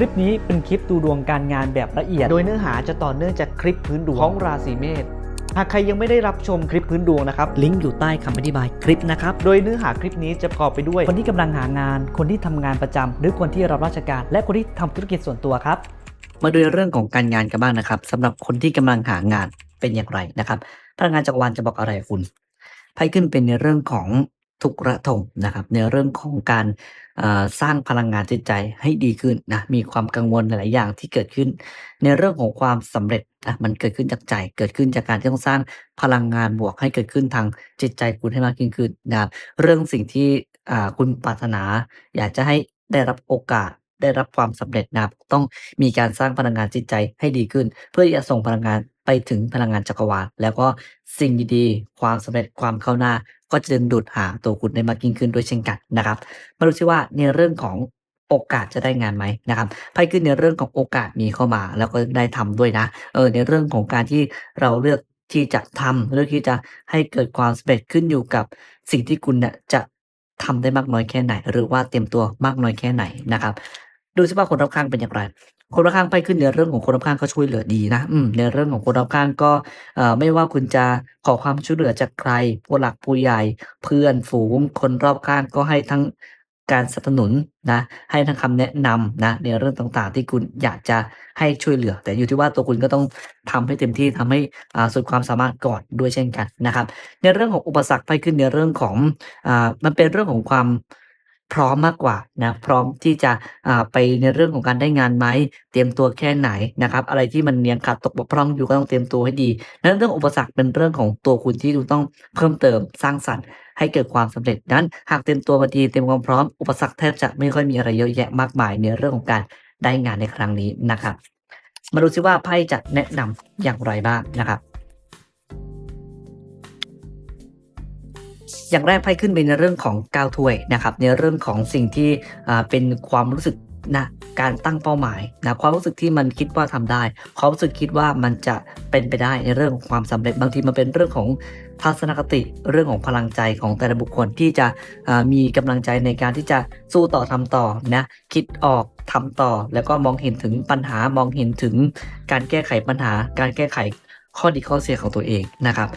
ลิปนี้เป็นคลิปดูดวงการงานแบบละเอียด โดยเนื้อหาจะต่อเนื่องจากคลิปพื้นดวงของราศีเมษหากใครยังไม่ได้รับชมคลิปพื้นดวงนะครับ ลิงก์อยู่ใต้คำอธิบายคลิปนะครับ โดยเนื้อหาคลิปนี้จะประกอบไปด้วย คนที่กำลังหางาน คนที่ทำงานประจำ หรือคนที่รับราชการ และคนที่ทำธุรกิจส่วนตัวครับ มาดูเรื่องของการงานกันบ้างนะครับสำหรับคนที่กำลังหางานเป็นอย่างไรนะครับ พลังงานจักรวาลจะบอกอะไรคุณไพ่ขึ้นเป็นในเรื่องของ ทุกระทมนะครับ ในเรื่องของการสร้างพลังงานจิตใจให้ดีขึ้นนะมีความกังวลหลายอย่างที่เกิดขึ้น ในเรื่องของความสำเร็จนะมันเกิดขึ้นจากใจ เกิดขึ้นจากการที่ต้องสร้างพลังงานบวกให้เกิดขึ้นทางจิตใจคุณให้มากยิ่งขึ้นนะครับเรื่องสิ่งที่คุณปรารถนา อยากจะให้ได้รับโอกาสได้รับความสำเร็จนะครับต้องมีการสร้างพลังงานจิตใจให้ดีขึ้น เพื่อที่จะส่งพลังงานไปถึงพลังงานจักรวาลแล้วก็สิ่งดีๆ ความสำเร็จความเข้าหน้า ก็จะดึงดูดหาตัวคุณได้มากยิ่งขึ้นด้วยเช่นกันนะครับ มาดูซิว่าในเรื่องของโอกาสจะได้งานไหมนะครับไพ่ขึ้นในเรื่องของโอกาสมีเข้ามา แล้วก็ได้ทำด้วยนะ เออในเรื่องของการที่เราเลือกที่จะทำเลือกที่จะให้เกิดความสำเร็จขึ้นอยู่กับสิ่งที่คุณเนี่ยจะทำได้มากน้อยแค่ไหน หรือว่าเตรียมตัวมากน้อยแค่ไหนนะครับ ดูซิว่าคนรอบข้างเป็นอย่างไร คนรอบข้างไปขึ้นในเรื่องของคนรอบข้างก็ช่วยเหลือดีนะอืมในเรื่องของคนรอบข้างก็เอ่อไม่ว่าคุณจะขอความช่วยเหลือจากใครผู้หลักผู้ใหญ่เพื่อนฝูง คนรอบข้างก็ให้ทั้งการสนับสนุนนะให้ทั้งคำแนะนำนะในเรื่องต่างๆ ที่คุณอยากจะให้ช่วยเหลือ แต่อยู่ที่ว่าตัวคุณก็ต้องทำให้เต็มที่ทำให้อ่าสุดความสามารถก่อนด้วยเช่นกันนะครับ ในเรื่องของอุปสรรคไปขึ้นในเรื่องของอ่ามันเป็นเรื่องของความ พร้อมมากกว่านะพร้อมที่จะไปในเรื่องของการได้งานไหมเตรียมตัวแค่ไหนนะครับอะไรที่มันยังขาดตกบกพร่องอยู่ก็ต้องเตรียมตัวให้ดีนั้นเรื่องอุปสรรคเป็นเรื่องของตัวคุณที่คุณต้องเพิ่มเติมสร้างสรรค์ให้เกิดความสำเร็จนั้น หากเตรียมตัวมาดีเตรียมความพร้อมอุปสรรคแทบจะไม่ค่อยมีอะไรเยอะแยะมากมายในเรื่องของการได้งานในครั้งนี้นะครับ มาดูซิว่าไพ่จะแนะนำอย่างไรบ้างนะครับ อย่างแรกไพ่ขึ้นเป็นในเรื่องของก้าวถ้วยนะครับ ในเรื่องของสิ่งที่เป็นความรู้สึกนะการตั้งเป้าหมายนะความรู้สึกที่มันคิดว่าทำได้ความรู้สึกคิดว่ามันจะเป็นไปได้ในเรื่องของความสำเร็จบางทีมันเป็นเรื่องของทัศนคติเรื่องของพลังใจของแต่ละบุคคลที่จะมีกำลังใจในการที่จะสู้ต่อทำต่อนะคิดออกทำต่อ แล้วก็มองเห็นถึงปัญหามองเห็นถึงการแก้ไขปัญหา การแก้ไขข้อดีข้อเสียของตัวเองนะครับ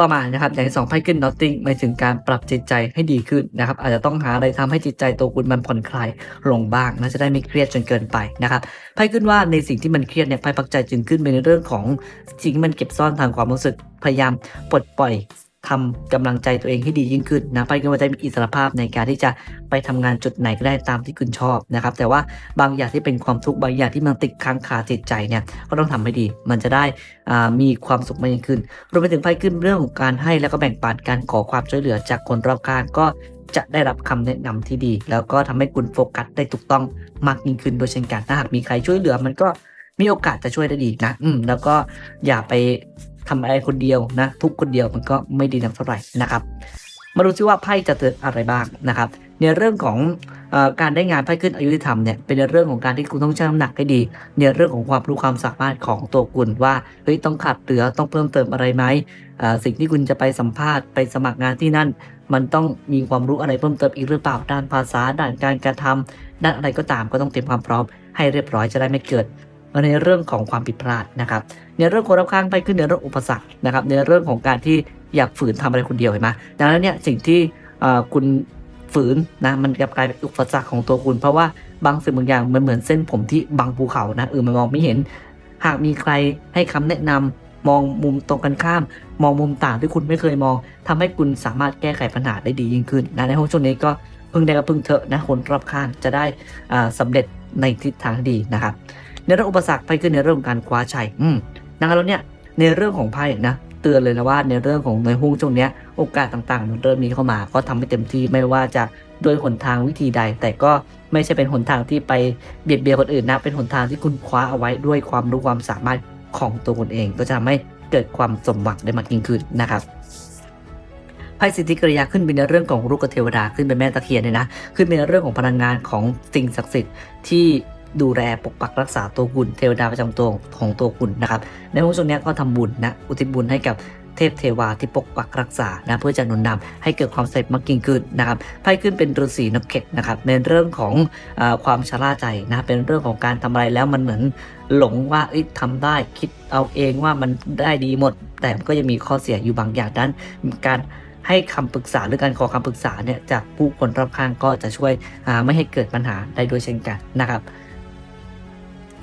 ต่อมานะครับอย่างที่สองไพ่ขึ้นนอตติงหมายถึงการปรับจิตใจให้ดีขึ้นนะครับอาจจะต้องหาอะไรทำให้จิตใจตัวคุณมันผ่อนคลายลงบ้างนะจะได้ไม่เครียดจนเกินไปนะครับไพ่ขึ้นว่าในสิ่งที่มันเครียดเนี่ยไพ่พักใจจึงขึ้นเป็นในเรื่องของสิ่งที่มันเก็บซ่อนทางความรู้สึกพยายามปลดปล่อย ทำกำลังใจตัวเองให้ดียิ่งขึ้นนะไพ่ขึ้นว่าจะมีอิสรภาพในการที่จะไปทำงานจุดไหนก็ได้ตามที่คุณชอบนะครับ แต่ว่าบางอย่างที่เป็นความทุกข์บางอย่างที่มันติดค้างคาจิตใจเนี่ยก็ต้องทำให้ดี มันจะได้อ่ามีความสุขมากยิ่งขึ้นรวมไปถึงไพ่ขึ้นเรื่องของการให้แล้วก็แบ่งปันการขอความช่วยเหลือจากคนรอบข้างก็จะได้รับคำแนะนำที่ดี แล้วก็ทำให้คุณโฟกัสได้ถูกต้องมากยิ่งขึ้นโดยเช่นกันถ้าหากมีใครช่วยเหลือมันก็มีโอกาสจะช่วยได้ดีนะ อืม แล้วก็อย่าไป ทำอะไรคนเดียวนะ ทุกคนเดียวมันก็ไม่ดีนักเท่าไหร่นะครับมาดูซิว่าไพ่จะเตือนอะไรบ้างนะครับ ในเรื่องของอการได้งานไพ่ขึ้นอายุที่ทำเนี่ยเป็นในเรื่องของการที่คุณต้องชั่งน้ำหนักให้ดีในเรื่องของความรู้ความสามารถของตัวคุณว่าเฮ้ยต้องขาดเหลือต้องเพิ่มเติมอะไรไหมสิ่งที่คุณจะไปสัมภาษณ์ไปสมัครงานที่นั่น มันต้องมีความรู้อะไรเพิ่มเติมอีกหรือเปล่าด้านภาษาด้านการกระทำด้านอะไรก็ตามก็ต้องเตรียมความพร้อมให้เรียบร้อยจะได้ไม่เกิด ในเรื่องของความผิดพลาดนะครับ ในเรื่องคนรอบข้างไปขึ้นในเรื่องอุปสรรคนะครับ ในเรื่องของการที่อยากฝืนทำอะไรคนเดียวเห็นไหมดังนั้นเนี่ยสิ่งที่คุณฝืนนะมันกลับกลายเป็นอุปสรรคของตัวคุณ เพราะว่าบางสิ่งบางอย่างมันเหมือนเส้นผมที่บังภูเขานะเออมันมองไม่เห็น หากมีใครให้คำแนะนำมองมุมตรงกันข้าม มองมุมต่างที่คุณไม่เคยมองทำให้คุณสามารถแก้ไขปัญหาได้ดียิ่งขึ้นนะในห้องช่วงนี้ก็พึ่งได้ก็พึ่งเถอะนะคนรอบข้างจะได้อ่าสำเร็จในทิศทางดีนะครับ ในเรื่องอุปสรรคไปขึ้นในเรื่องของการคว้าชัยอืมดังนั้นแล้วเนี่ยในเรื่องของไพ่นะเตือนเลยนะว่าในเรื่องของในหุ้นช่วงนี้โอกาสต่างๆ มันเริ่มมีเข้ามา ก็ทำให้เต็มที่ไม่ว่าจะโดยหนทางวิธีใด แต่ก็ไม่ใช่เป็นหนทางที่ไปเบียดเบียนคนอื่นนะ เป็นหนทางที่คุณคว้าเอาไว้ด้วยความรู้ความสามารถของตัวคุณเอง ก็จะทำให้เกิดความสมหวังได้มากยิ่งขึ้นนะครับไพ่สิทธิกริยาขึ้นเป็นในเรื่องของลูกเทวดาขึ้นเป็นแม่ตะเคียนเลยนะ ขึ้นเป็นเรื่องของพลังงานของสิ่งศักดิ์สิทธิ์ที่ ดูแลปกปักรักษาตัวคุณเทวดาประจำตัวของตัวคุณนะครับในช่วงนี้ก็ทำบุญนะอุทิศบุญให้กับเทพเทวาที่ปกปักรักษานะเพื่อจะหนุนนำให้เกิดความสำเร็จมากยิ่งขึ้นนะครับไพ่ขึ้นเป็นฤาษีนักเก็ตนะครับในเรื่องของอความชะล่าใจนะเป็นเรื่องของการทำอะไรแล้วมันเหมือนหลงว่าเอ้ยทำได้คิดเอาเองว่ามันได้ดีหมด แต่ก็ยังมีข้อเสียอยู่บางอย่างด้านการให้คำปรึกษาหรือการขอคำปรึกษาเนี่ยจากผู้คนรอบข้างก็จะช่วยไม่ให้เกิดปัญหาได้ด้วยเช่นกันนะครับ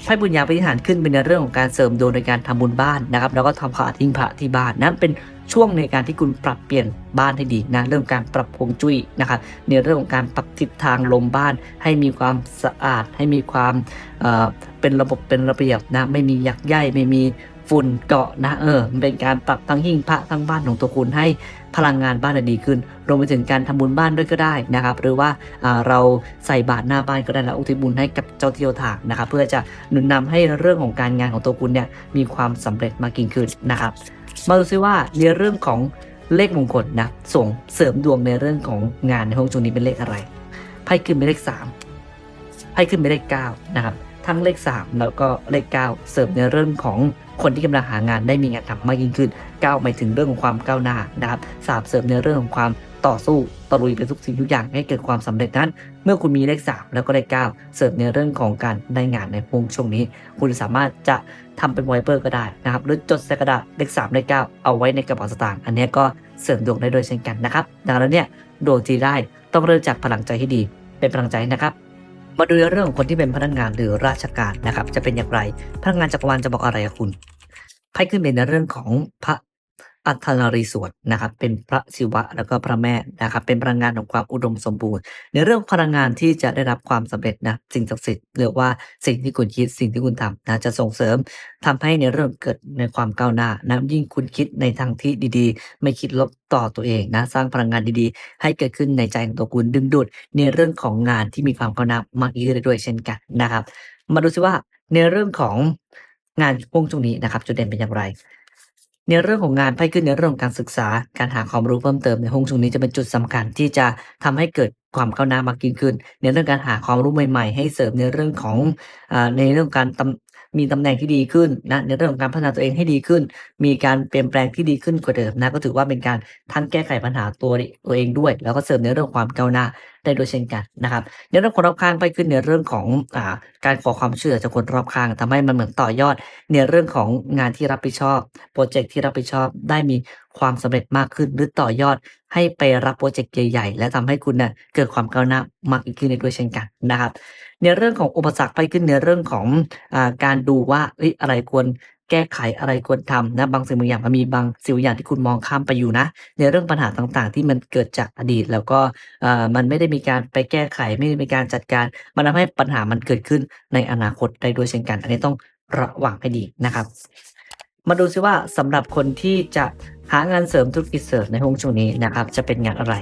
ไพ่บุญญาปฏิหารขึ้นเป็นในเรื่องของการเสริมดวงในการทำบุญบ้านนะครับ แล้วก็ทำผ้าทิ้งพระที่บ้านนั้นเป็นช่วงในการที่คุณปรับเปลี่ยนบ้านให้ดีนะเรื่องการปรับพวงจุ้ยนะครับในเรื่องของการปรับทิศทางลมบ้าน ให้มีความสะอาด ให้มีความเอ่อเป็นระบบเป็นระเบียบนะไม่มียักษ์ใยไม่มี ฝุ่นเกาะนะเออมันเป็นการปรับทั้งหิ้งพระทั้งบ้านของตัวคุณให้พลังงานบ้านดีขึ้น รวมไปถึงการทำบุญบ้านด้วยก็ได้นะครับ หรือว่าาเราใส่บาตรหน้าบ้านก็ได้แล้วอุทิศบุญให้กับเจ้าที่เจ้าทางนะครับ เพื่อจะหนุนนำให้เรื่องของการงานของตัวคุณเนี่ยมีความสำเร็จมากยิ่งขึ้นนะครับ มาดูซิว่าในเรื่องของเลขมงคลนะส่งเสริมดวงในเรื่องของงานในห้องช่วงนี้เป็นเลขอะไรไพ่ขึ้นเป็นเลขสามไพ่ขึ้นเป็นเลขเก้านะครับทั้งเลข 3 แล้วก็เลข 9 เสริมในเรื่องของ คนที่กำลังหางานได้มีงานทำมากยิ่งขึ้น9หมายถึงเรื่องของความก้าวหน้านะครับสามเสริมในเรื่องของความต่อสู้ตะลุยไปทุกสิ่งทุกอย่างให้เกิดความสำเร็จนั้น เมื่อคุณมีเลข 3 แล้วก็เลข9เสริมในเรื่องของการได้งานในวงช่วงนี้ คุณสามารถจะทำเป็นไวเปอร์ก็ได้นะครับ หรือจดใส่กระดาษเลข 3 เลข 9 เอาไว้ในกระเป๋าสตางค์อันนี้ก็เสริมดวงได้โดยเช่นกันนะครับ ดังนั้นเนี่ยดวงที่ได้ต้องเริ่มจากพลังใจที่ดีเป็นพลังใจนะครับ มาดูเรื่องของคนที่เป็นพนักงานหรือราชการนะครับ จะเป็นอย่างไร พนักงานจักรวาลจะบอกอะไรกับคุณไพ่ขึ้นเป็นในเรื่องของพระ อัฏฐนารีสวดนะครับ เป็นพระศิวะแล้วก็พระแม่นะครับ เป็นพลังงานของความอุดมสมบูรณ์ ในเรื่องพลังงานที่จะได้รับความสำเร็จนะสิ่งศักดิ์สิทธิ์หรือว่าสิ่งที่คุณคิดสิ่งที่คุณทำนะจะส่งเสริมทำให้ในเรื่องเกิดในความก้าวหน้านะยิ่งคุณคิดในทางที่ดีๆ ไม่คิดลบต่อตัวเองนะสร้างพลังงานดีๆ ให้เกิดขึ้นในใจของตัวคุณดึงดูดในเรื่องของงานที่มีความก้าวหน้ามากยิ่งขึ้นด้วยเช่นกันนะครับ มาดูซิว่าในเรื่องของงานช่วงช่วงนี้นะครับจุดเด่นเป็นอย่างไร ในเรื่องของงานไพ่ขึ้นในเรื่องของการศึกษา การหาความรู้เพิ่มเติมในห้องช่วงนี้จะเป็นจุดสำคัญที่จะทำให้เกิดความก้าวหน้ามากยิ่งขึ้น ในเรื่องการหาความรู้ใหม่ ๆ ให้เสริมในเรื่องของอในเรื่องการตำ มีตำแหน่งที่ดีขึ้นนะในเรื่องของการพัฒนาตัวเองให้ดีขึ้น มีการเปลี่ยนแปลงที่ดีขึ้นกว่าเดิมนะก็ถือว่าเป็นการทั้งแก้ไขปัญหาตัวตัวเองด้วย แล้วก็เสริมในเรื่องความก้าวหน้าได้ด้วยเช่นกันนะครับในเรื่องคนรอบข้างไปขึ้นในเรื่องของอการขอความช่วยเหลือจากคนรอบข้างทำให้มันเหมือนต่อยอด ในเรื่องของงานที่รับผิดชอบโปรเจกต์ที่รับผิดชอบได้มีความสำเร็จมากขึ้น หรือต่อยอดให้ไปรับโปรเจกต์ใหญ่ๆและทำให้คุณน่ะเกิดความก้าวหน้ามากขึ้นได้ด้วยเช่นกันนะครับ ในเรื่องของอุปสรรคไปขึ้นในเรื่องของอการดูว่าออะไรควรแก้ไขอะไรควรทำนะบางสิ่งบางอย่างมันมีบางสิ่งบางอย่างที่คุณมองข้ามไปอยู่นะ ในเรื่องปัญหาต่างๆ ที่มันเกิดจากอดีต แล้วก็มันไม่ได้มีการไปแก้ไขไม่ได้มีการจัดการ มันทำให้ปัญหามันเกิดขึ้นในอนาคตได้ด้วยเช่นกัน อันนี้ต้องระวังให้ดีนะครับ มาดูซิว่าสำหรับคนที่จะหางานเสริมธุรกิจเสริมในห้องช่วงนี้นะครับ จะเป็นงานอะไร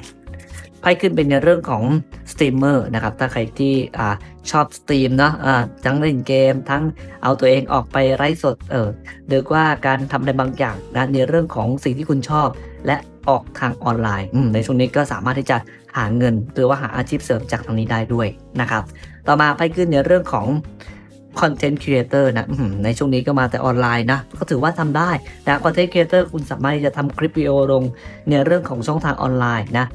ไพ่ขึ้นเป็นในเรื่องของสตรีมเมอร์นะครับ ถ้าใครที่อ่าชอบสตรีมเนาะอ่าทั้งเล่นเกม ทั้งเอาตัวเองออกไปไร้สดเออหรือว่าการทำอะไรบางอย่างนะในเรื่องของสิ่งที่คุณชอบ และออกทางออนไลน์ในช่วงนี้ก็สามารถที่จะหาเงิน หรือว่าหาอาชีพเสริมจากตรงนี้ได้ด้วยนะครับ ต่อมาไพ่ขึ้นในเรื่องของ Content Creator นะอื้อหือในช่วงนี้ก็มาแต่ออนไลน์นะ ก็ถือว่าทำได้นะ Content Creator คุณสามารถที่จะทำคลิปวิดีโอลงในเรื่องของช่องทางออนไลน์นะ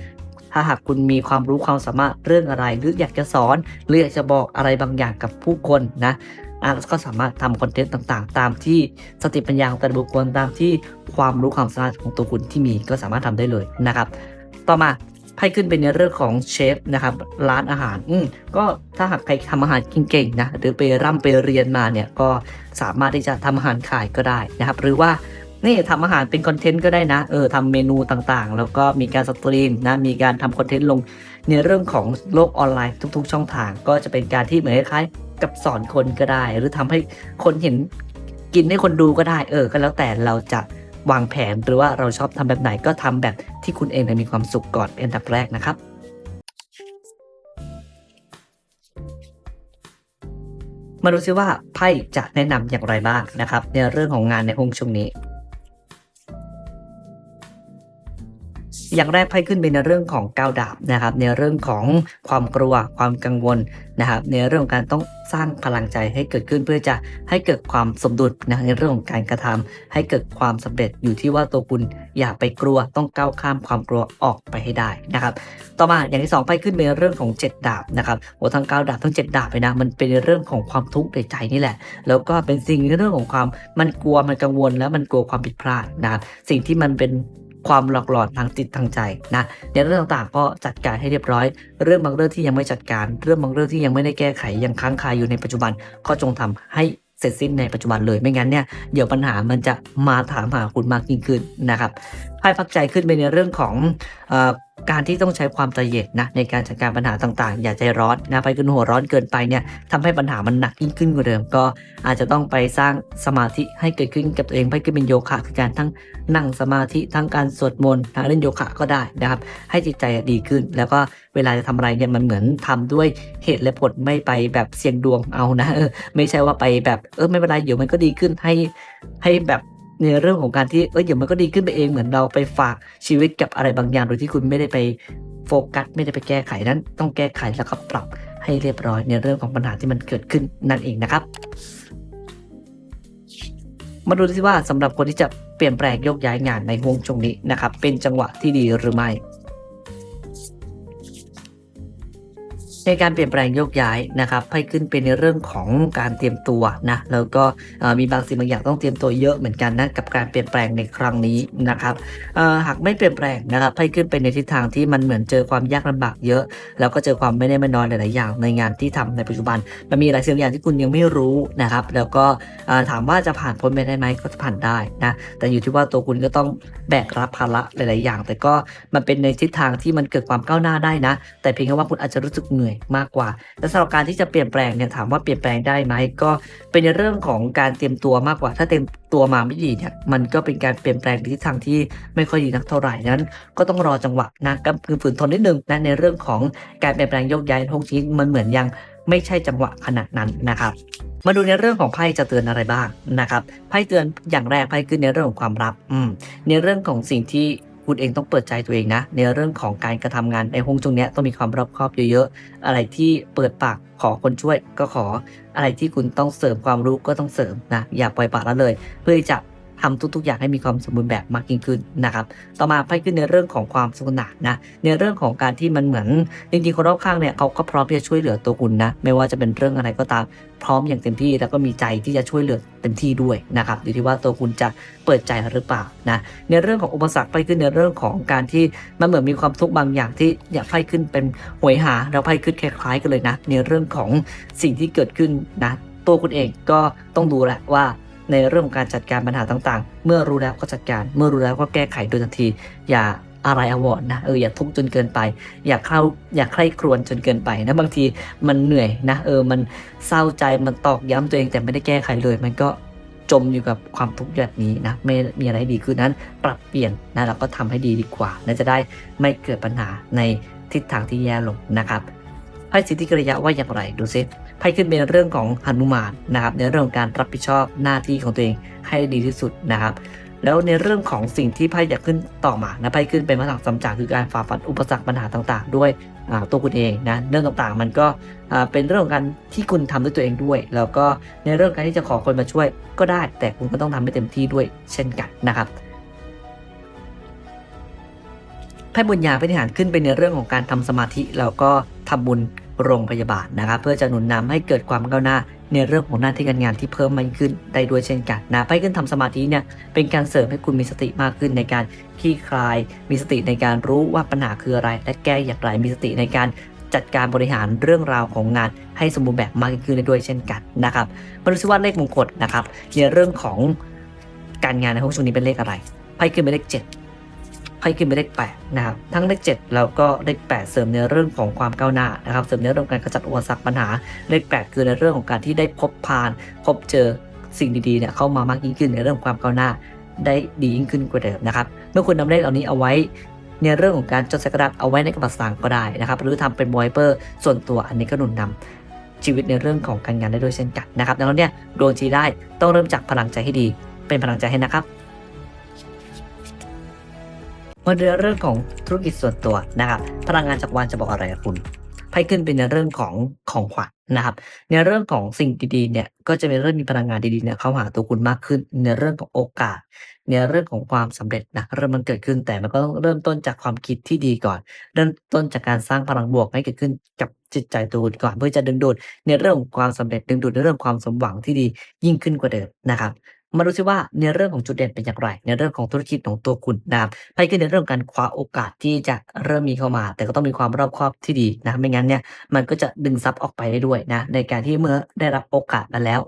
ถ้าหากคุณมีความรู้ความสามารถเรื่องอะไร หรืออยากจะสอนหรืออยากจะบอกอะไรบางอย่างกับผู้คนนะอะก็สามารถทำคอนเทนต์ต่างๆ ตามที่สติปัญญาของแต่ละบุคคลตามที่ความรู้ความสามารถของตัวคุณที่มีก็สามารถทำได้เลยนะครับ ต่อมาไพ่ขึ้นเป็นในเรื่องของเชฟนะครับร้านอาหารอืมก็ถ้าหากใครทำอาหารเก่งๆนะหรือไปร่ำไปเรียนมาเนี่ยก็สามารถที่จะทำอาหารขายก็ได้นะครับ หรือว่า นี่ทำอาหารเป็นคอนเทนต์ก็ได้นะ เออทำเมนูต่างๆ แล้วก็มีการสตรีมนะ มีการทำคอนเทนต์ลงในเรื่องของโลกออนไลน์ทุกๆ ช่องทาง ก็จะเป็นการที่เหมือนคล้ายๆกับสอนคนก็ได้ หรือทำให้คนเห็นกินให้คนดูก็ได้ เออ ก็แล้วแต่เราจะวางแผนหรือว่าเราชอบทำแบบไหนก็ทำแบบที่คุณเองมีความสุขก่อนเป็นอันดับแรกนะครับมาดูซิว่าไพ่จะแนะนำอย่างไรบ้างนะครับ ในเรื่องของงานในห้องช่วงนี้ อย่างแรกไพ่ขึ้นเป็นในเรื่องของก้าวดาบนะครับ ในเรื่องของความกลัวความกังวลนะครับ ในเรื่องของการต้องสร้างพลังใจให้เกิดขึ้นเพื่อจะให้เกิดความสมดุลนะในเรื่องของการกระทำให้เกิดความสำเร็จอยู่ที่ว่าตัวคุณอย่าไปกลัวต้องก้าวข้ามความกลัวออกไปให้ได้นะครับ ต่อมาอย่างที่สองไพ่ขึ้นเป็นเรื่องของเจ็ดดาบนะครับโอ้ทั้งเก้าดาบทั้งเจ็ดดาบเลยนะมันเป็นเรื่องของความทุกข์ในใจนี่แหละ แล้วก็เป็นสิ่งในเรื่องของความมันกลัวมันกังวลแล้วมันกลัวความผิดพลาดนะครับสิ่งที่มันเป็น ความหลอกหลอนทางจิตทางใจนะในเรื่องต่างๆก็จัดการให้เรียบร้อย เรื่องบางเรื่องที่ยังไม่จัดการ เรื่องบางเรื่องที่ยังไม่ได้แก้ไขยังค้างคาอยู่ในปัจจุบันก็จงทำให้เสร็จสิ้นในปัจจุบันเลยไม่งั้นเนี่ยเดี๋ยวปัญหามันจะมาถามหาคุณมากยิ่งขึ้นนะครับให้พักใจขึ้นไปในเรื่องของ การที่ต้องใช้ความใจเย็นนะในการจัดการปัญหาต่างๆ อย่าใจร้อนนะไปขึ้นหัวร้อนเกินไปเนี่ยทำให้ปัญหามันหนักยิ่งขึ้นกว่าเดิม ก็อาจจะต้องไปสร้างสมาธิให้เกิดขึ้นกับตัวเองไปขึ้นเป็นโยคะคือการทั้งนั่งสมาธิทั้งการสวดมนต์ทั้งเล่นโยคะก็ได้นะครับให้จิตใจดีขึ้น แล้วก็เวลาจะทำอะไรเนี่ยมันเหมือนทำด้วยเหตุและผลไม่ไปแบบเสี่ยงดวงเอานะไม่ใช่ว่าไปแบบเออไม่เป็นไรเดี๋ยวมันก็ดีขึ้นให้ให้แบบ ในเรื่องของการที่เออเดี๋ยวมันก็ดีขึ้นไปเองเหมือนเราไปฝากชีวิตกับอะไรบางอย่างโดยที่คุณไม่ได้ไปโฟกัสไม่ได้ไปแก้ไขนั้น ต้องแก้ไขแล้วก็ปรับให้เรียบร้อยในเรื่องของปัญหาที่มันเกิดขึ้นนั่นเองนะครับ มาดูสิว่าสำหรับคนที่จะเปลี่ยนแปลงโยกย้ายงานในห่วงช่วงนี้นะครับ เป็นจังหวะที่ดีหรือไม่ ในการเปลี่ยนแปลงโยกย้ายนะครับให้ขึ้นเป็นในเรื่องของการเตรียมตัวนะแล้วก็มีบางสิ่งบางอย่างต้องเตรียมตัวเยอะเหมือนกันนะกับการเปลี่ยนแปลงในครั้งนี้นะครับหากไม่เปลี่ยนแปลงนะครับให้ขึ้นเป็นในทิศทางที่มันเหมือนเจอความยากลำบากเยอะ แล้วก็เจอความไม่ได้ไม่นอยหลาย ๆ อย่างในงานที่ทำในปัจจุบัน มันมีหลายสิ่งอย่างที่คุณยังไม่รู้นะครับ แล้วก็ถามว่าจะผ่านพ้นไปได้ไหมก็จะผ่านได้นะแต่อยู่ที่ว่าตัวคุณก็ต้องแบกรับภาระหลาย ๆ อย่าง แต่ก็มันเป็นในทิศทางที่มันเกิดความก้าวหน้าได้นะ แต่เพียงแค่ว่าคุณอาจจะรู้สึกเหนื่อยมากกว่าและสำหรับการที่จะเปลี่ยนแปลงเนี่ยถามว่าเปลี่ยนแปลงได้ไหมก็เป็นในเรื่องของการเตรียมตัวมากกว่า ถ้าเตรียมตัวมาไม่ดีเนี่ยมันก็เป็นการเปลี่ยนแปลงในทิศทางที่ไม่ค่อยดีนักเท่าไหร่นั้น ก็ต้องรอจังหวะนะกับคือฝืนทนนิดนึงนะในเรื่องของการเปลี่ยนแปลงโยกย้ายพวกนี้มันเหมือนยังไม่ใช่จังหวะขนาดนั้นนะครับมาดูในเรื่องของไพ่จะเตือนอะไรบ้างนะครับไพ่เตือนอย่างแรกไพ่คือในเรื่องของความลับอืมในเรื่องของสิ่งที่ คุณเองต้องเปิดใจตัวเองนะ ในเรื่องของการกระทำงานในห้องจงเนี้ยต้องมีความรอบคอบเยอะๆ อะไรที่เปิดปากขอคนช่วยก็ขอ อะไรที่คุณต้องเสริมความรู้ก็ต้องเสริมนะ อย่าปล่อยปละละเลย เพื่อจะ ทำทุกๆ อย่างให้มีความสมบูรณ์แบบมากยิ่งขึ้นนะครับ ต่อมาไพ่ขึ้นในเรื่องของความสนุกสนานนะ ในเรื่องของการที่มันเหมือนจริงๆคนรอบข้างเนี่ยเขาก็พร้อมที่จะช่วยเหลือตัวคุณนะ ไม่ว่าจะเป็นเรื่องอะไรก็ตามพร้อมอย่างเต็มที่แล้วก็มีใจที่จะช่วยเหลือเต็มที่ด้วยนะครับอยู่ที่ว่าตัวคุณจะเปิดใจหรือเปล่านะในเรื่องของอุปสรรคไพ่ขึ้นในเรื่องของการที่มันเหมือนมีความทุกข์บางอย่างที่อยากไพ่ขึ้นเป็นหวยหาแล้วไพ่ขึ้นคล้ายๆกันเลยนะในเรื่องของสิ่งที่เกิดขึ้นนะตัวคุณเองก็ต้องดูแหละว่า ในเรื่องของการจัดการปัญหาต่างๆ เมื่อรู้แล้วก็จัดการ เมื่อรู้แล้วก็แก้ไขโดยทันที อย่าอะไรอาวรณ์นะเอออย่าทุกข์จนเกินไป อย่าเข้าอย่าใคร่ครวญจนเกินไปนะบางทีมันเหนื่อยนะเออมันเศร้าใจมันตอกย้ำตัวเองแต่ไม่ได้แก้ไขเลย มันก็จมอยู่กับความทุกข์แบบนี้นะไม่มีอะไรดีขึ้นนั้น ปรับเปลี่ยนนะแล้วก็ทำให้ดีดีกว่าและจะได้ไม่เกิดปัญหาในทิศทางที่แย่ลงนะครับไพ่สิทธิกริยะว่าอย่างไรดูซิ ไพ่ขึ้นเป็นเรื่องของหนุมานนะครับ ในเรื่องของการรับผิดชอบหน้าที่ของตัวเองให้ดีที่สุดนะครับ แล้วในเรื่องของสิ่งที่ไพ่อยากขึ้นต่อมานะไพ่ขึ้นเป็นพลังสำจากคือการฝ่าฟันอุปสรรคปัญหาต่าง ๆ ด้วยตัวคุณเองนะเรื่องต่างๆ มันก็เป็นเรื่องของการที่คุณทำด้วยตัวเองด้วย แล้วก็ในเรื่องการที่จะขอคนมาช่วยก็ได้ แต่คุณก็ต้องทำให้เต็มที่ด้วยเช่นกันนะครับไพ่บุญญาพิธีหารขึ้นเป็นในเรื่องของการทำสมาธิแล้วก็ทำบุญ โรงพยาบาลนะครับ เพื่อจะหนุนนำให้เกิดความก้าวหน้า ในเรื่องของหน้าที่การงานที่เพิ่มมากขึ้นได้ด้วยเช่นกันนะไพ่ขึ้นทำสมาธิเนี่ยเป็นการเสริมให้คุณมีสติมากขึ้นในการคลี่คลาย มีสติในการรู้ว่าปัญหาคืออะไร และแก้อย่างไรมีสติในการจัดการบริหารเรื่องราวของงานให้สมบูรณ์แบบมากขึ้นได้ด้วยเช่นกันนะครับมาดูซิว่าเลขมงคลนะครับในเรื่องของการงานในห้องช่วงนี้เป็นเลขอะไรไพ่ขึ้นเป็นเลขเจ็ด ไพ่ขึ้นเป็นเลขแปดนะครับทั้งเลขเจ็ดแล้วก็เลขแปดเสริมในเรื่องของความก้าวหน้านะครับเสริมในเรื่องของการขจัดอุปสรรคปัญหาเลขแปดคือในเรื่องของการที่ได้พบพาน พบเจอสิ่งดีๆเนี่ยเข้ามามากยิ่งขึ้นในเรื่องของความก้าวหน้า ได้ดียิ่งขึ้นกว่าเดิมนะครับเมื่อคุณนำเลขเหล่านี้เอาไว้ในเรื่องของการจดใส่กระดาษเอาไว้ในกระเป๋าสางค์ก็ได้นะครับ หรือทำเป็นไวเปอร์ส่วนตัวอันนี้ก็หนุนนำชีวิตในเรื่องของการงานได้ด้วยเช่นกันนะครับดังนั้นเนี่ยดวงชีได้ต้องเริ่มจากพลังใจให้ดี เป็นพลังใจให้นะครับ มาดูเรื่องของธุรกิจส่วนตัวนะครับพลังงานจักรวาลจะบอกอะไรกับคุณไพ่ขึ้นเป็นในเรื่องของของขวัญนะครับ ในเรื่องของสิ่งดีๆเนี่ยก็จะเป็นเรื่องมีพลังงานดีๆเนี่ยเข้าหาตัวคุณมากขึ้น ในเรื่องของโอกาส ในเรื่องของความสำเร็จนะเริ่มมันเกิดขึ้นแต่มันก็ต้องเริ่มต้นจากความคิดที่ดีก่อน เริ่มต้นจากการสร้างพลังบวกให้เกิดขึ้นกับจิตใจตัวคุณก่อน เพื่อจะดึงดูดในเรื่องของความสำเร็จดึงดูดในเรื่องความสมหวังที่ดียิ่งขึ้นกว่าเดิมนะครับ มาดูซิว่าในเรื่องของจุดเด่นเป็นอย่างไร ในเรื่องของธุรกิจของตัวคุณนะครับไพ่ขึ้นในเรื่องการคว้าโอกาสที่จะเริ่มมีเข้ามา แต่ก็ต้องมีความรอบคอบที่ดีนะไม่งั้นเนี่ยมันก็จะดึงซับออกไปได้ด้วยนะในการที่เมื่อได้รับโอกาสมาแล้ว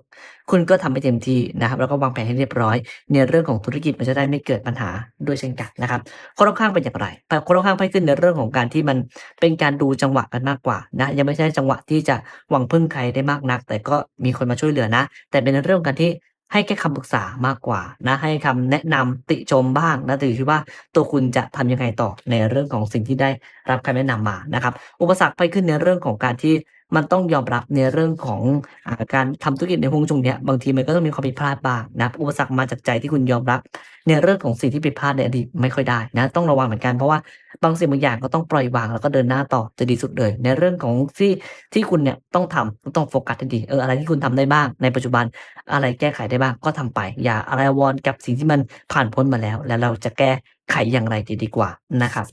คุณก็ทำให้เต็มที่นะครับแล้วก็วางแผนให้เรียบร้อย ในเรื่องของธุรกิจมันจะได้ไม่เกิดปัญหาด้วยเช่นกันนะครับคนรอบข้างเป็นอย่างไรแต่คนรอบข้างไพ่ขึ้นในเรื่องของการที่มันเป็นการดูจังหวะกันมากกว่านะยังไม่ใช่จังหวะที่จะหวังพึ่งใครได้มากนัก แต่ก็มีคนมาช่วยเหลือนะ แต่เป็นเรื่องการที่ ให้แค่คำปรึกษามากกว่านะให้คำแนะนำติชมบ้างนะแต่อยู่ที่ว่าตัวคุณจะทำยังไงต่อในเรื่องของสิ่งที่ได้รับคำแนะนำมานะครับ อุปสรรคไปขึ้นในเรื่องของการที่ มันต้องยอมรับในเรื่องของอการทำธุรกิจในฮวงจุงเนี้ยบางทีมันก็ต้องมีความผิดพลาดบ้างนะอุปสรรคมาจากใจที่คุณยอมรับ ในเรื่องของสิ่งที่ผิดพลาดในอดีตไม่ค่อยได้นะต้องระวังเหมือนกันเพราะว่าบางสิ่งบางอย่างก็ต้องปล่อยวางแล้วก็เดินหน้าต่อจะดีสุดเลย ในเรื่องของที่ที่คุณเนี่ยต้องทำต้องโฟกัสให้ดีเอออะไรที่คุณทำได้บ้าง ในปัจจุบันอะไรแก้ไขได้บ้างก็ทำไป อย่าอะไรวอนกับสิ่งที่มันผ่านพ้นมาแล้ว แล้วเราจะแก้ไขอย่างไรดีดีกว่านะครับ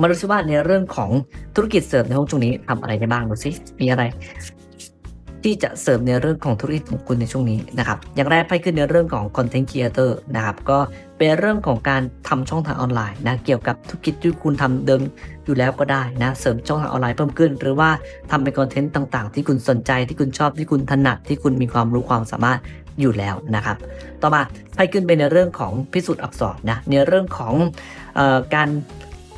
มาดูซิว่าในเรื่องของธุรกิจเสริมในห้องช่วงนี้ทำอะไรได้บ้างดูซิมีอะไร ที่จะเสริมในเรื่องของธุรกิจของคุณในช่วงนี้นะครับอย่างแรกไพ่ขึ้นในเรื่องของ Content Creator นะครับก็เป็นเรื่องของการทำช่องทางออนไลน์นะเกี่ยวกับธุรกิจที่คุณทำเดิมอยู่แล้วก็ได้นะเสริมช่องทางออนไลน์เพิ่มขึ้น หรือว่าทำเป็นคอนเทนต์ต่างๆ ที่คุณสนใจที่คุณชอบที่คุณถนัดที่คุณมีความรู้ความสามารถอยู่แล้วนะครับ ต่อมาไพ่ขึ้นไปในเรื่องของพิสูจน์อักษรนะในเรื่องของออการ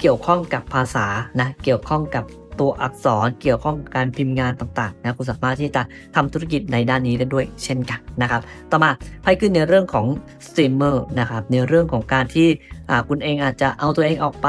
เกี่ยวข้องกับภาษานะเกี่ยวข้องกับตัวอักษรเกี่ยวข้องกับการพิมพ์งานต่างๆนะคุณสามารถที่จะทำธุรกิจในด้านนี้ได้ด้วยเช่นกันนะครับ ต่อมาไพ่ขึ้นในเรื่องของสตรีมเมอร์นะครับในเรื่องของการที่ คุณเองอาจจะเอาตัวเองออกไป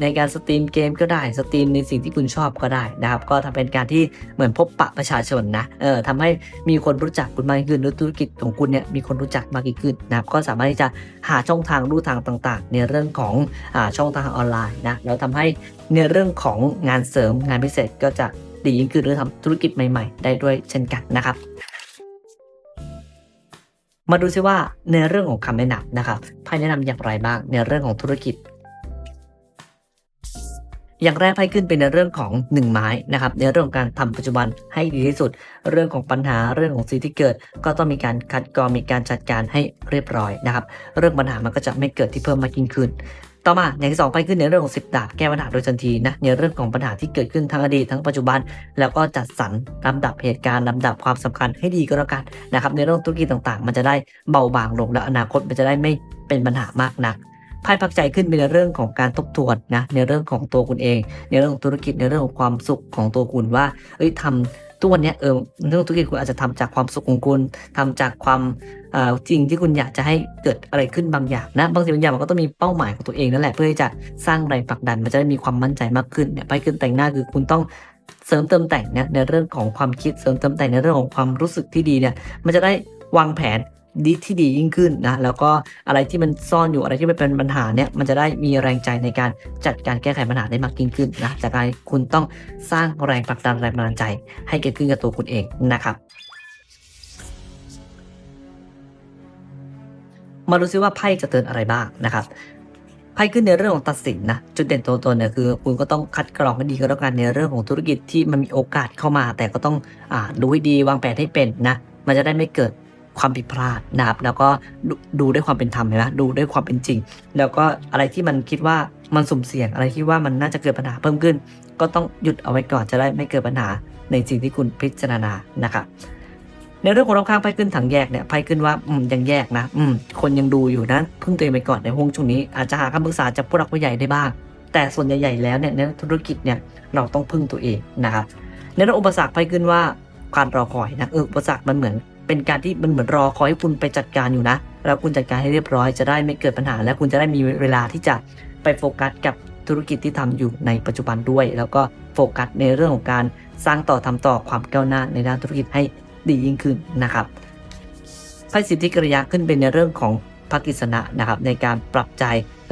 ในการสตรีมเกมก็ได้สตรีมในสิ่งที่คุณชอบก็ได้นะครับก็ทำเป็นการที่เหมือนพบปะประชาชนนะเออทำให้มีคนรู้จักคุณมากขึ้นหรือธุรกิจของคุณเนี่ยมีคนรู้จักมากขึ้นนะครับก็สามารถที่จะหาช่องทางรูทางต่าง ๆ ในเรื่องของอช่องทางออนไลน์นะแล้วทำให้ในเรื่องของงานเสริมงานพิเศษก็จะดียิ่งขึ้นหรือทำธุรกิจใหม่ ๆ ได้ด้วยเช่นกันนะครับ มาดูซิว่าในเรื่องของคำแนะนำนะครับไพ่แนะนำอย่างไรบ้างในเรื่องของธุรกิจ อย่างแรกไพ่ขึ้นเป็นในเรื่องของหนึ่งไม้นะครับในเรื่องของการทำปัจจุบันให้ดีที่สุด เรื่องของปัญหาเรื่องของสิ่งที่เกิด ก็ต้องมีการคัดกรองมีการจัดการให้เรียบร้อยนะครับ เรื่องปัญหามันก็จะไม่เกิดที่เพิ่มมากยิ่งขึ้น ต่อมาอย่างที่สองไปขึ้นในเรื่องของสิบดาบแก้ปัญหาโดยทันทีนะในเรื่องของปัญหาที่เกิดขึ้นทั้งอดีตทั้งปัจจุบัน แล้วก็จัดสรรลำดับเหตุการณ์ลำดับความสำคัญให้ดีก็แล้วกันนะครับในเรื่องธุรกิจต่างๆ มันจะได้เบาบางลงและอนาคตมันจะได้ไม่เป็นปัญหามากนักไพ่พักใจขึ้นเป็นในเรื่องของการทบทวนนะในเรื่องของตัวคุณเอง ในเรื่องของธุรกิจในเรื่องของความสุขของตัวคุณว่าเอ้ยทำ ทุกวันนี้เออเรื่องธุรกิจคุณอาจจะทำจากความสุขของคุณทำจากความอ่อจริงที่คุณอยากจะให้เกิดอะไรขึ้นบางอย่างนะบางสิ่งบางอย่างมันก็ต้องมีเป้าหมายของตัวเองนั่นแหละเพื่อที่จะสร้างแรงผลักดันมันจะได้มีความมั่นใจมากขึ้นเนี่ยไปขึ้นแต่งหน้าคือคุณต้องเสริมเติมแต่งเนี่ยในเรื่องของความคิดเสริมเติมแต่งในเรื่องของความรู้สึกที่ดีเนี่ยมันจะได้วางแผน ดีที่ดียิ่งขึ้นนะแล้วก็อะไรที่มันซ่อนอยู่อะไรที่มันเป็นปัญหาเนี่ยมันจะได้มีแรงใจในการจัดการแก้ไขปัญหาได้มากยิ่งขึ้นนะจากการคุณต้องสร้างแรงผลักดันแรงบันดาลใจ ให้เกิดขึ้นกับตัวคุณเองนะครับมาดูซิว่าไพ่จะเตือนอะไรบ้างนะครับไพ่ขึ้นในเรื่องของตัดสินนะจุดเด่นตัวตนเนี่ยคือ คุณก็ต้องคัดกรองให้ดีก็แล้วกันในเรื่องของธุรกิจที่มันมีโอกาสเข้ามา แต่ก็ต้องอ่าดูให้ดีวางแผนให้เป็นนะมันจะได้ไม่เกิด ความผิดพลาดนะครับแล้วก็ดูด้วยความเป็นธรรมเห็นไหมดูด้วยความเป็นจริง แล้วก็อะไรที่มันคิดว่ามันสุ่มเสี่ยงอะไรที่ว่ามันน่าจะเกิดปัญหาเพิ่มขึ้น ก็ต้องหยุดเอาไว้ก่อนจะได้ไม่เกิดปัญหาในสิ่งที่คุณพิจารณานะครับในเรื่องของรอบข้างไพ่ขึ้นถังแยกเนี่ยไพ่ขึ้นว่าอืมยังแยกนะอืมคนยังดูอยู่นะพึ่งตัวเองไปก่อนในห้วงช่วงนี้อาจจะหาคำปรึกษาจากผู้หลักผู้ใหญ่ได้บ้าง แต่ส่วนใหญ่ๆแล้วเนี่ยในธุรกิจเนี่ยเราต้องพึ่งตัวเองนะครับในเรื่องอุปสรรคไพ่ขึ้นว่าการรอคอยนะเอออุปสรรคมันเหมือน เป็นการที่มันเหมือนรอคอยให้คุณไปจัดการอยู่นะ แล้วคุณจัดการให้เรียบร้อยจะได้ไม่เกิดปัญหา และคุณจะได้มีเวลาที่จะไปโฟกัสกับธุรกิจที่ทำอยู่ในปัจจุบันด้วย แล้วก็โฟกัสในเรื่องของการสร้างต่อทำต่อความก้าวหน้าในด้านธุรกิจให้ดียิ่งขึ้นนะครับไพ่สิทธิกริยาขึ้นเป็นในเรื่องของพระกฤษณะนะครับในการปรับใจ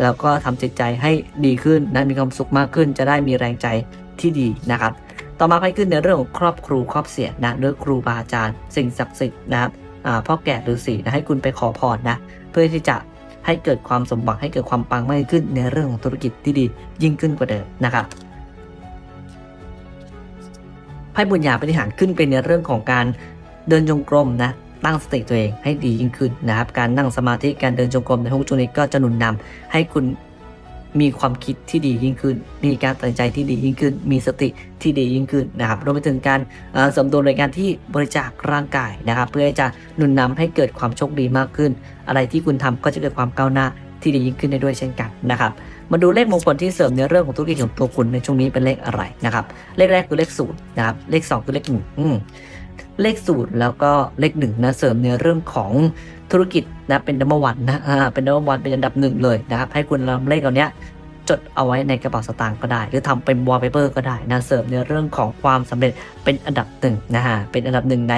แล้วก็ทำจิตใจให้ดีขึ้นนะมีความสุขมากขึ้น จะได้มีแรงใจที่ดีนะครับ ต่อมาไพ่ขึ้นในเรื่องของครอบครูครอบเสียนะเรื่องครูบาอาจารย์ สิ่งศักดิ์สิทธิ์นะครับพ่อแก่ฤาษีนะให้คุณไปขอพรนะเพื่อที่จะให้เกิดความสมหวังให้เกิดความปังมากขึ้นในเรื่องของธุรกิจที่ดียิ่งขึ้นกว่าเดิมนะครับไพ่บุญญาปฏิหารขึ้นเป็นในเรื่องของการเดินจงกรมนะตั้งสติตัวเองให้ดียิ่งขึ้นนะครับ การนั่งสมาธิการเดินจงกรมในห้องจุนี้ก็จะหนุนนำให้คุณ มีความคิดที่ดียิ่งขึ้น มีการตัดใจที่ดียิ่งขึ้น มีสติที่ดียิ่งขึ้นนะครับ รวมไปถึงการสมดวงในการที่บริจาคร่างกายนะครับ เพื่อจะหนุนนำให้เกิดความโชคดีมากขึ้น อะไรที่คุณทำก็จะเกิดความก้าวหน้าที่ดียิ่งขึ้นได้ด้วยเช่นกันนะครับมาดูเลขมงคลที่เสริมในเรื่องของธุรกิจของตัวคุณในช่วงนี้เป็นเลขอะไรนะครับ เลขแรกคือเลขศูนย์นะครับ เลขสองคือเลขหนึ่ง เลขศูนย์แล้วก็เลขหนึ่งนะเสริมในเรื่องของธุรกิจนะเป็นดัมเบลวันนะอ่าเป็นดัมเบลวันเป็นอันดับหนึ่งเลยนะครับให้คุณนำเลขเหล่านี้จดเอาไว้ในกระเป๋าสตางค์ก็ได้ หรือทำเป็นวอลเปเปอร์ก็ได้นะเสริมในเรื่องของความสำเร็จเป็นอันดับหนึ่งนะฮะเป็นอันดับหนึ่งใน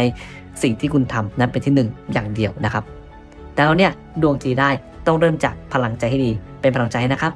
สิ่งที่คุณทำนะเป็นที่หนึ่งอย่างเดียวนะครับ แต่เราเนี่ยดวงดีได้ต้องเริ่มจากพลังใจให้ดีเป็นพลังใจนะครับ